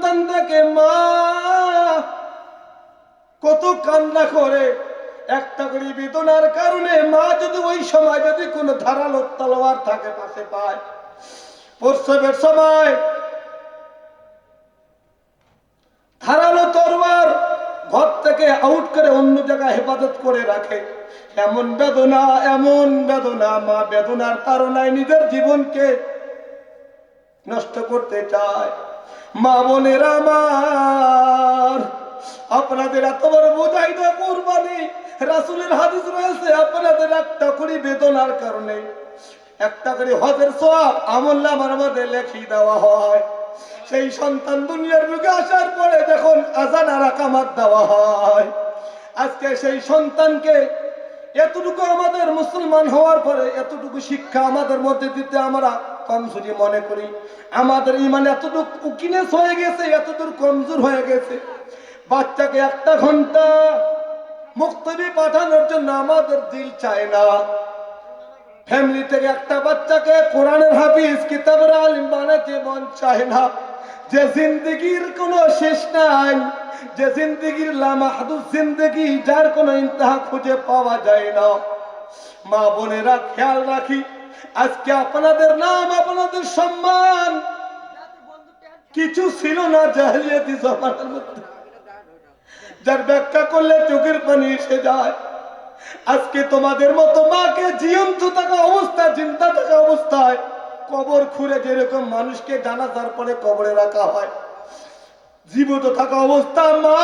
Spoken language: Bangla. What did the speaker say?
সন্তান থেকে মা কত কান্না করে, একটা করে বেদনার কারণে মা যদি ওই সময় যদি কোনো ধারালো তলোয়ার থাকে পাশে পায়, প্রসবের সময় ধারালো তরোয়ার ঘর থেকে আউট করে অন্য জায়গায় হেফাজত করে রাখে। এমন বেদনা এমন বেদনা, মা বেদনার তারনায় নিজের জীবনকে নষ্ট করতে চায়। মা বোনের আমার, আপনাদের এত বড় বোঝাই না কোরবানি, রাসুলের হাদিস রয়েছে, আপনাদের একটা করে বেদনার কারণে। একটা করে হজের সব আমল আমার মধ্যে লেখি দেওয়া হয়। সেই সন্তান দুনিয়ার মুখে আসার পরে যখন আজান আর আকামাত দেওয়া হয়, আজকে সেই সন্তানকে এতটুকু আমাদের মুসলমান হওয়ার পরে, এতটুকু শিক্ষা আমাদের মধ্যে দিতে আমরা কমজোরি মনে করি, আমাদের ইমান এতটুকু উকিনেস হয়ে গেছে, এতদূর কমজোর হয়ে গেছে। বাচ্চাকে একটা ঘণ্টা মুক্তবি পাঠানোর জন্য আমাদের দিল চায় না। ফ্যামিলি থেকে একটা বাচ্চাকে কোরআনের হাফিজ, কিতাবের আলিম বানাতে মন চায় না। যে জিন্দগির কোনো শেষ নাই, যে জিন্দগির লামাহাদুর জিন্দগি, যার কোনো ইন্তাহা খুঁজে পাওয়া যায় না। মা বোনেরা খেয়াল রাখি আজকে আপনাদের নাম, আপনাদের সম্মান কিছু ছিল না জাহিলিয়াতি জমানার মধ্যে। যার ব্যাখ্যা করলে চোখের পানি এসে যায়। আজকে তোমাদের মতো মাকে জীবন্ত থাকা অবস্থা চিন্তা থাকা অবস্থায় কবর খুঁড়ে যেরকম মানুষকে জানাজার পরে কবরে রাখা হয়। জীবিত থাকা অবস্থা, মা!